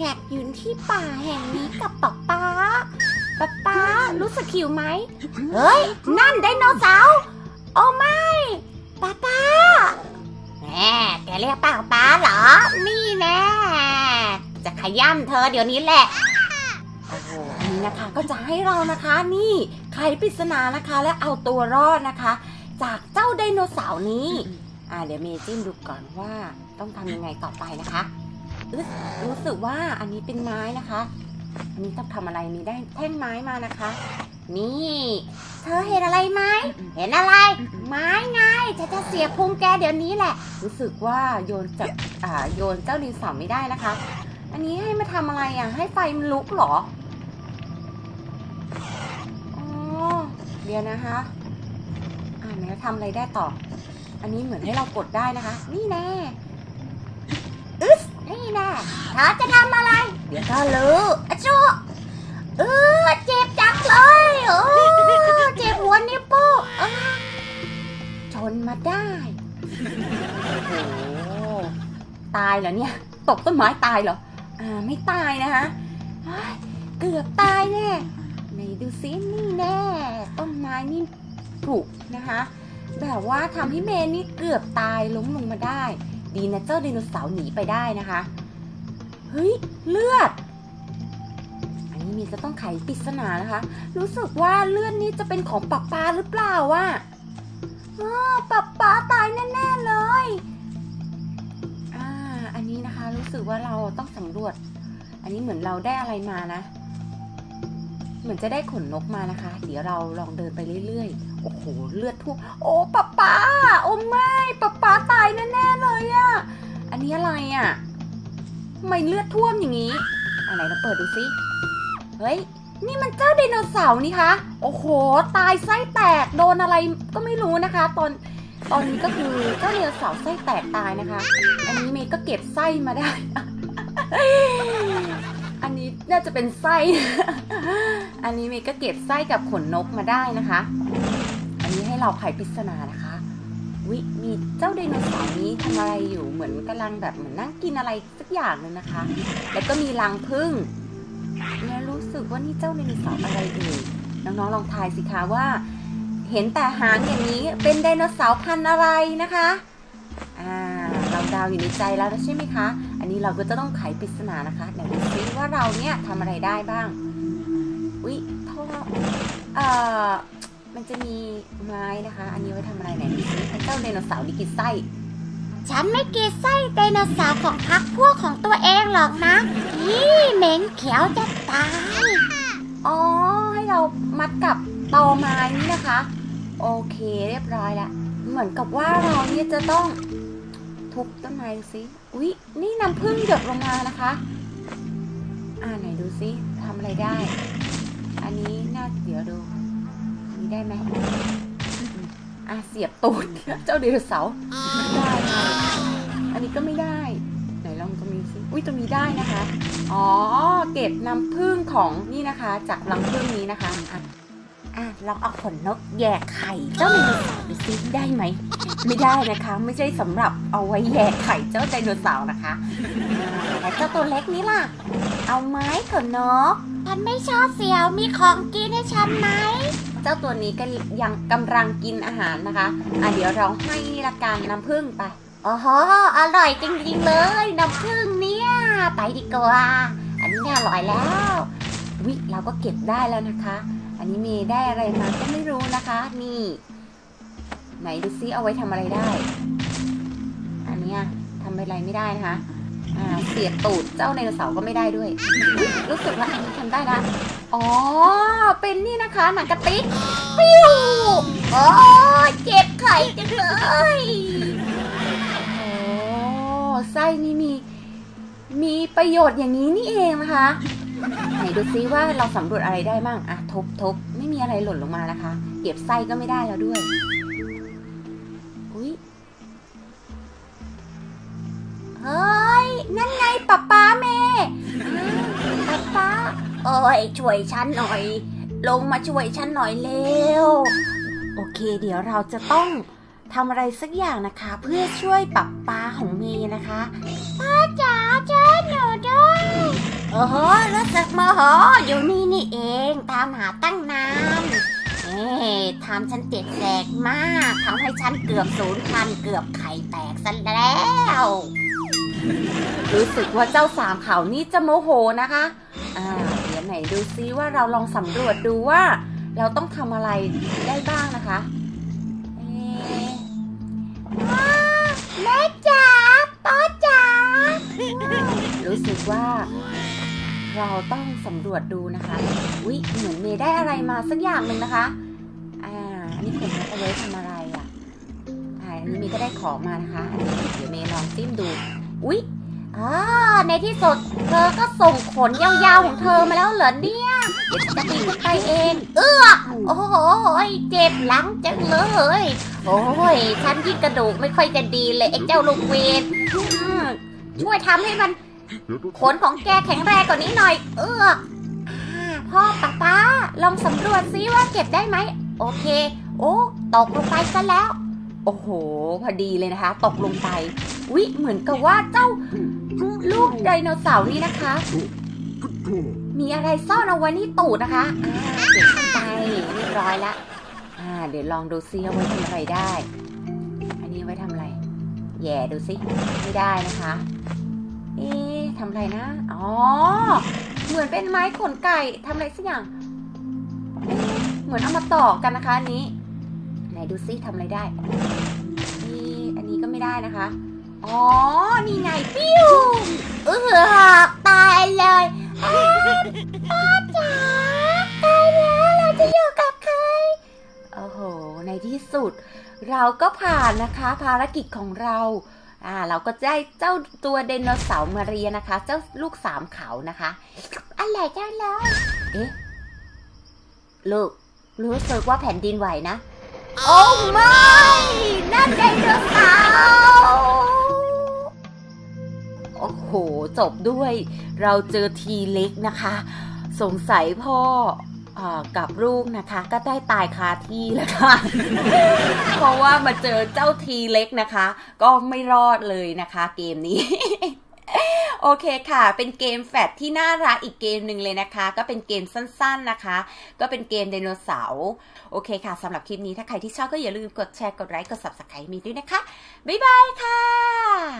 แงกอยู่ที่ป่าแห่งนี้กับป๊าป๊าป๊าป๊ารู้สึกหิวไหมเฮ้ย นั่นไดโนเสาร์โอ้ไม่ป๊าป๊าแหมแกเรียกป้าป๊าเหรอ นี่แน่จะขย้ำเธอเดี๋ยวนี้แหละโอ้โหอันนี้นะคะก็จะให้เรานะคะนี่ไขปริศนานะคะและเอาตัวรอดนะคะ จากเจ้าไดโนเสาร์นี้ อ่าเดี๋ยวเมจิ้มดูก่อนว่าต้องทำยังไงต่อไปนะคะอึ๊ด รู้สึกว่าอันนี้เป็นไม้นะคะ อันนี้ต้องทำอะไรมีได้แท่งไม้มานะคะ นี่ เธอเห็นอะไรไหมเห็นอะไร ไม้ไงจะจะเสียพุงแกเดี๋ยวนี้แหละ รู้สึกว่าโยนจากอ่าโยนเจ้าดินสาไม่ได้นะคะ อันนี้ให้มาทำอะไรอะ ให้ไฟมันลุกเหรออ๋อเดี๋ยวนะคะอ่าไหนทำอะไรได้ต่อ อันนี้เหมือนให้เรากดได้นะคะ นี่แน่ นี่แน่เธอจะทำอะไร เดี๋ยวก็รู้อะจูเออเจ็บจังเลยโอ้เจ็บหัวนิ้วโป้งเออชนมาได้โอ้โหตายเหรอเนี่ยตกต้นไม้ตายเหรออ่าไม่ตายนะคะเฮ้ยเกือบตายแน่ไหนดูซินี่แน่ต้นไม้นี่ปลูกนะคะแบบว่าทำให้เมนนี่เกือบตายล้มลงมาได้ ดีนะเจ้าไดโนเสาร์หนีไปได้นะคะ เฮ้ย เลือด อันนี้มีจะต้องไขปริศนานะคะ รู้สึกว่าเลือดนี้จะเป็นของป๊าป๊าหรือเปล่าวะออป๊าป๊าตายแน่ๆเลยอ่าอันนี้นะคะรู้สึกว่าเราต้องสำรวจ อันนี้เหมือนเราได้อะไรมานะ เหมือนจะได้ขนนกมานะคะ เดี๋ยวเราลองเดินไปเรื่อยๆ โอ้โหเลือดท่วมโอ้ป๊าป๊าโอ้ไม่ป๊าป๊าตายแน่ๆเลยอะอันนี้อะไรอะ ทำไมเลือดท่วมอย่างนี้ อะไรเราเปิดดูสิ เฮ้ย นี่มันเจ้าไดโนเสาร์นี่คะ โอ้โห ตายไส้แตก โดนอะไรก็ไม่รู้นะคะ ตอนตอนนี้ก็คือเจ้าไดโนเสาร์ไส้แตกตายนะคะ อันนี้เมย์ก็เก็บไส้มาได้ อันนี้น่าจะเป็นไส้ อันนี้เมย์ก็เก็บไส้กับขนนกมาได้นะคะ อันนี้ให้เราไขปริศนานะคะ วิมีเจ้าไดโนเสาร์นี้ทำอะไรอยู่เหมือนกำลังแบบเหมือนนั่งกินอะไรสักอย่างเลยนะคะ แล้วก็มีรังผึ้งเนี่ยรู้สึกว่านี่เจ้าไดโนเสาร์อะไรเอ่ยน้องๆลองทายสิคะว่า เห็นแต่หางอย่างนี้เป็นไดโนเสาร์พันธุ์อะไรนะคะอ่าเราดาวอยู่ในใจแล้วใช่ไหมคะ อันนี้เราก็จะต้องไขปริศนานะคะไหนดูซิว่าเราเนี่ยทำอะไรได้บ้างวิท่อเอ่อ มันจะมีไม้นะคะ อันนี้ไว้ทำอะไรไหนดูซิไอ้เจ้าไดโนเสาร์นี่กินไส้ ฉันไม่กินไส้ไดโนเสาร์ของพักพวกของตัวเองหรอกนะนี่เหม็นเขียวจะตาย อ๋อ ให้เรามัดกับตอไม้นี่นะคะ โอเคเรียบร้อยแล้ว เหมือนกับว่าเราเนี่ยจะต้องทุบต้นไม้ดูสิอุ๊ย นี่น้ำผึ้งหยดลงมานะคะ อ่าไหนดูสิทำอะไรได้ อันนี้น่าเดี๋ยวดูนี่ ได้ไหมอะเสียบตูดเจ้าไดโนเสาร์ได้ค่ะอันนี้ก็ไม่ได้ ไหนลองตรงนี้สิอุ้ยตรงนี้ได้นะคะ อ๋อ เก็บน้ำผึ้งของนี่นะคะ จากรังผึ้งนี้นะคะอะอะลองเอาขนนกแยกไข่เจ้าไดโนเสาร์ดูซิได้ไหมไม่ได้นะคะ ไม่ใช่สำหรับเอาไว้แยกไข่เจ้าไดโนเสาร์นะคะแล้วเจ้าตัวเล็กนี้ล่ะ เอาไม้ขนนกฉันไม่ชอบเสียวมีของกินให้ฉันไหม เจ้าตัวนี้ก็ยังกำลังกินอาหารนะคะ อะเดี๋ยวเราให้นี่ละกันน้ำผึ้งไปอ้โหอร่อยจริงๆเลยน้ำผึ้งเนี่ยไปดีกว่า อันนี้เนี่ยอร่อยแล้ววิเราก็เก็บได้แล้วนะคะ อันนี้เมย์ได้อะไรมาก็ไม่รู้นะคะ นี่ ไหนดูซิเอาไว้ทำอะไรได้ อันนี้ทำอะไรไม่ได้นะคะเสียบตูดเจ้าไดโนเสาร์ก็ไม่ได้ด้วย รู้สึกว่าอันนี้ทำได้ละ อ๋อ เป็นนี่นะคะหนังกระติกปิ้วโอ้เจ็บไข่จังเลยโอ้ไส้นี่มี มีประโยชน์อย่างนี้นี่เองนะคะ ไหนดูซิว่าเราสำรวจอะไรได้มั่งอะทบทบไม่มีอะไรหล่นลงมานะคะ เก็บไส้ก็ไม่ได้แล้วด้วย อุ้ยเฮ้ย นั่นไงป๊าป๊าเมป๊าป๊าโอ้ ย ช่วยฉันหน่อย ลงมาช่วยฉันหน่อยเร็ว โอเค เดี๋ยวเราจะต้องทำอะไรสักอย่างนะคะ เพื่อช่วยปรับปลาของเมย์นะคะจ๋าช่วยหนูด้วยโอ้โหรู้สึกโมโหอยู่นี่นี่เองตามหาตั้งนานเอ๊ทำฉันเจ็บแสกมากทำให้ฉันเกือบสูญพันเกือบไข่แตกซะแล้ว รู้สึกว่าเจ้าสามเขานี่จะโมโหนะคะอ่า ไหนดูซิว่าเราลองสำรวจดูว่า เราต้องทำอะไรได้บ้างนะคะเอ๊ะแม่จ๋าป้าจ๋ารู้สึกว่า เราต้องสำรวจดูนะคะอุ๊ยเหมือนเมย์ได้อะไรมาสักอย่างหนึ่งนะคะอ่าอันนี้ขนนกเอาไว้ทำอะไรอะอ่าอันนี้เมย์ก็ได้ของมานะคะอันนี้เดี๋ยวเมย์ลองจิ้มดู อุ๊ย อ่าในที่สุด เธอก็ส่งขนยาวๆของเธอมาแล้วเหรอเนี่ยเดี๋ยวฉันจะปีขึ้นไปเอง เอื้อโอ้โหเจ็บหลังจังเลย โอ้ยฉันยิ่งกระดูกไม่ค่อยจะดีเลยไอ้เจ้าลูกเวนช่วยทำให้มัน ขนของแกแข็งแรงกว่านี้หน่อย เอออาพ่อป้าป้าลองสำรวจซิว่าเก็บได้ไหม โอเค โอ้ตกลงไปซะแล้ว โอ้โห พอดีเลยนะคะ ตกลงไปอุ๊ยเหมือนกับว่าเจ้า ลูกไดโนเสาร์นี่นะคะ มีอะไรซ่อนเอาไว้ที่ตูดนะคะอ่าเก็บขึ้นไปเรียบร้อยละอ่า เดี๋ยวลองดูซิเอาไว้ทำอะไรได้ อันนี้ไว้ทำอะไร แย่ดูซิไม่ได้นะคะ เอ๊ะทำอะไรนะ อ๋อ เหมือนเป็นไม้ขนไก่ทำอะไรสักอย่างเอ๊เหมือนเอามาต่อกันนะคะอันนี้ ไหนดูซิทำอะไรได้นี่อันนี้ก็ไม่ได้นะคะ อ๋อ นี่ไงปิ้วเออตายเลยอ้าวป้าจ๋าตายแล้วเราจะอยู่กับใคร โอ้โห ในที่สุด เราก็ผ่านนะคะภารกิจของเราอ่าเราก็ได้เจ้าตัวไดโนเสาร์มาเรียนะคะ เจ้าลูกสามเขานะคะอะไรเจ้าเลยเอ๊ะลูกรู้สึกว่าแผ่นดินไหวนะ โอ้ไม่ นั่นไดโนเสาร์ โอ้โห จบด้วย เราเจอทีเล็กนะคะ สงสัยพ่ออกับลูกนะคะ ก็ได้ตายคาที่แล้วค่ะ เพราะว่ามาเจอเจ้าทีเล็กนะคะ ก็ไม่รอดเลยนะคะ เกมนี้โอเคค่ะ เป็นเกมแฟดที่น่ารักอีกเกมหนึ่งเลยนะคะ ก็เป็นเกมสั้นๆนะคะ ก็เป็นเกมไดโนเสาร์ โอเคค่ะ สำหรับคลิปนี้ถ้าใครที่ชอบก็อย่าลืมกดแชร์ กดไลค์ กด subscribe มีด้วยนะคะ บ๊ายบายค่ะ